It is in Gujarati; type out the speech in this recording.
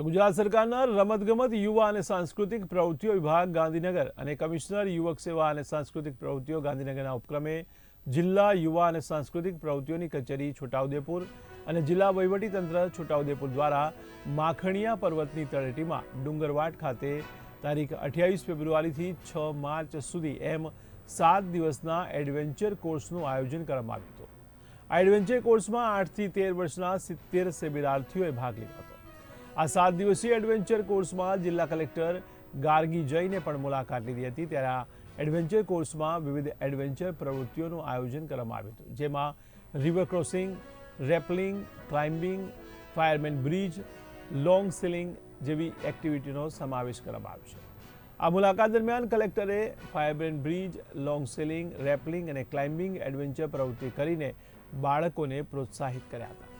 તો ગુજરાત સરકારના રમતગમત, યુવા અને સાંસ્કૃતિક પ્રવૃત્તિઓ વિભાગ, ગાંધીનગર અને કમિશનર, યુવક સેવા અને સાંસ્કૃતિક પ્રવૃત્તિઓ ગાંધીનગરના ઉપક્રમે જિલ્લા યુવા અને સાંસ્કૃતિક પ્રવૃત્તિઓની કચેરી, છોટાઉદેપુર અને જિલ્લા વહીવટીતંત્ર છોટાઉદેપુર દ્વારા માખણીયા પર્વતની તળેટીમાં ડુંગરવાટ ખાતે તારીખ અઠ્યાવીસ ફેબ્રુઆરીથી છ માર્ચ સુધી એમ સાત દિવસના એડવેન્ચર કોર્સનું આયોજન કરવામાં આવ્યું હતું. આ એડવેન્ચર કોર્સમાં આઠથી તેર વર્ષના સિત્તેર શિબિરાર્થીઓએ ભાગ લીધો હતો. આ સાત દિવસીય એડવેન્ચર કોર્સમાં જિલ્લા કલેક્ટર ગાર્ગી જઈને પણ મુલાકાત લીધી હતી. ત્યારે આ એડવેન્ચર કોર્સમાં વિવિધ એડવેન્ચર પ્રવૃત્તિઓનું આયોજન કરવામાં આવ્યું હતું. જેમાં river crossing rappelling climbing fireman bridge long sailing જેવી એક્ટિવિટીનો સમાવેશ કરવામાં આવ્યો છે. આ મુલાકાત દરમિયાન કલેક્ટરે fireman bridge long sailing rappelling અને ક્લાઇમ્બિંગ એડવેન્ચર પ્રવૃત્તિ કરીને બાળકોને પ્રોત્સાહિત કર્યા હતા.